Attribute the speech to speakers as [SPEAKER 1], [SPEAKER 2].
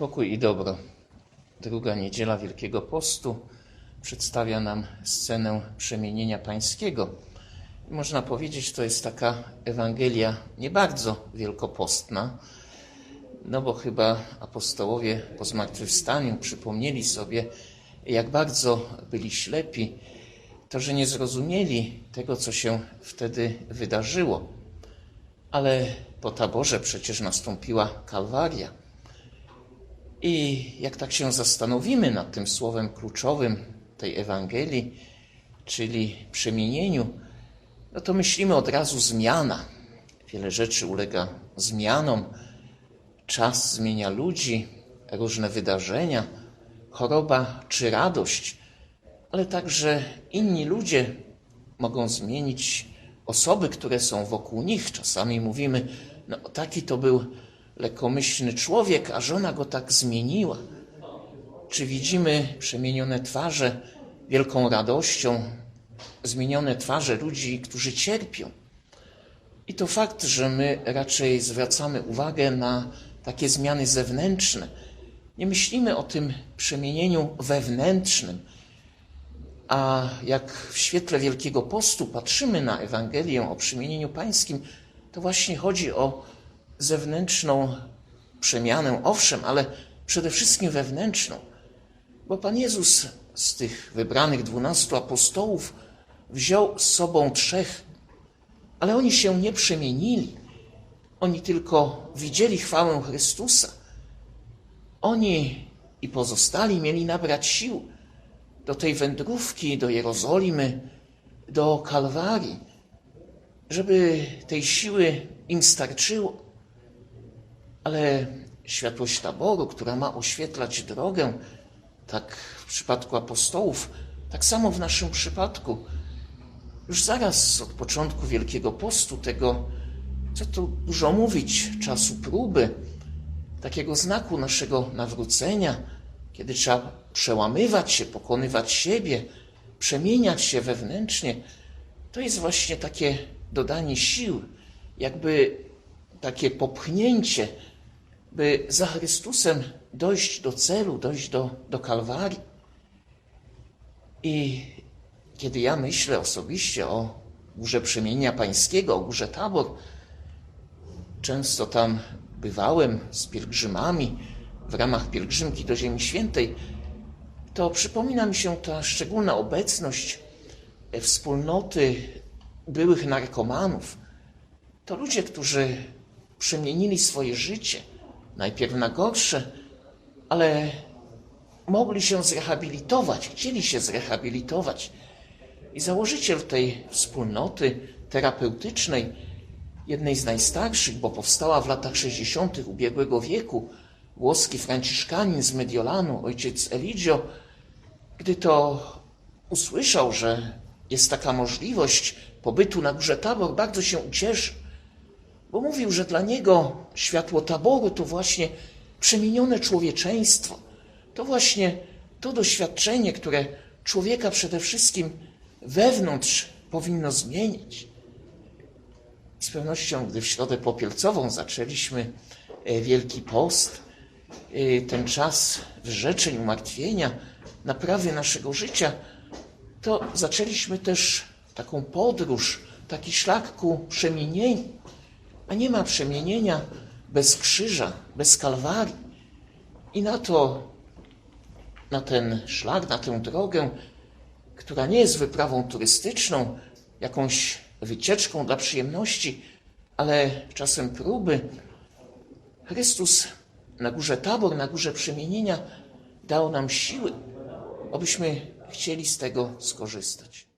[SPEAKER 1] Pokój i dobro. Druga niedziela Wielkiego Postu przedstawia nam scenę przemienienia pańskiego. Można powiedzieć, to jest taka Ewangelia nie bardzo wielkopostna, no bo chyba apostołowie po zmartwychwstaniu przypomnieli sobie, jak bardzo byli ślepi, to, że nie zrozumieli tego, co się wtedy wydarzyło. Ale po taborze przecież nastąpiła Kalwaria. I jak tak się zastanowimy nad tym słowem kluczowym tej Ewangelii, czyli przemienieniu, no to myślimy od razu zmiana. Wiele rzeczy ulega zmianom. Czas zmienia ludzi, różne wydarzenia, choroba czy radość, ale także inni ludzie mogą zmienić osoby, które są wokół nich. Czasami mówimy, no taki to był lekkomyślny człowiek, a żona go tak zmieniła. Czy widzimy przemienione twarze wielką radością, zmienione twarze ludzi, którzy cierpią? I to fakt, że my raczej zwracamy uwagę na takie zmiany zewnętrzne. Nie myślimy o tym przemienieniu wewnętrznym. A jak w świetle Wielkiego Postu patrzymy na Ewangelię o przemienieniu pańskim, to właśnie chodzi o zewnętrzną przemianę, owszem, ale przede wszystkim wewnętrzną. Bo Pan Jezus z tych wybranych dwunastu apostołów wziął z sobą trzech, ale oni się nie przemienili. Oni tylko widzieli chwałę Chrystusa. Oni i pozostali mieli nabrać sił do tej wędrówki do Jerozolimy, do Kalwarii, żeby tej siły im starczyło. Ale światłość taboru, która ma oświetlać drogę, tak w przypadku apostołów, tak samo w naszym przypadku, już zaraz od początku Wielkiego Postu, tego, co tu dużo mówić, czasu próby, takiego znaku naszego nawrócenia, kiedy trzeba przełamywać się, pokonywać siebie, przemieniać się wewnętrznie, to jest właśnie takie dodanie sił, jakby takie popchnięcie, by za Chrystusem dojść do celu, dojść do, do Kalwarii. I kiedy ja myślę osobiście o Górze Przemienia Pańskiego, o Górze Tabor, często tam bywałem z pielgrzymami w ramach pielgrzymki do Ziemi Świętej, to przypomina mi się ta szczególna obecność wspólnoty byłych narkomanów. To ludzie, którzy przemienili swoje życie, najpierw na gorsze, ale mogli się zrehabilitować, chcieli się zrehabilitować. I założyciel tej wspólnoty terapeutycznej, jednej z najstarszych, bo powstała w latach 60. ubiegłego wieku, włoski franciszkanin z Mediolanu, ojciec Eligio, gdy to usłyszał, że jest taka możliwość pobytu na górze Tabor, bardzo się ucieszył, bo mówił, że dla niego światło taboru to właśnie przemienione człowieczeństwo. To właśnie to doświadczenie, które człowieka przede wszystkim wewnątrz powinno zmienić. Z pewnością, gdy w środę popielcową zaczęliśmy e, Wielki Post, e, ten czas wyrzeczeń, umartwienia, naprawy naszego życia, to zaczęliśmy też taką podróż, taki szlak ku przemienieniu. A nie ma przemienienia bez krzyża, bez kalwarii. I na to, na ten szlak, na tę drogę, która nie jest wyprawą turystyczną, jakąś wycieczką dla przyjemności, ale czasem próby, Chrystus na górze Tabor, na górze przemienienia dał nam siły, abyśmy chcieli z tego skorzystać.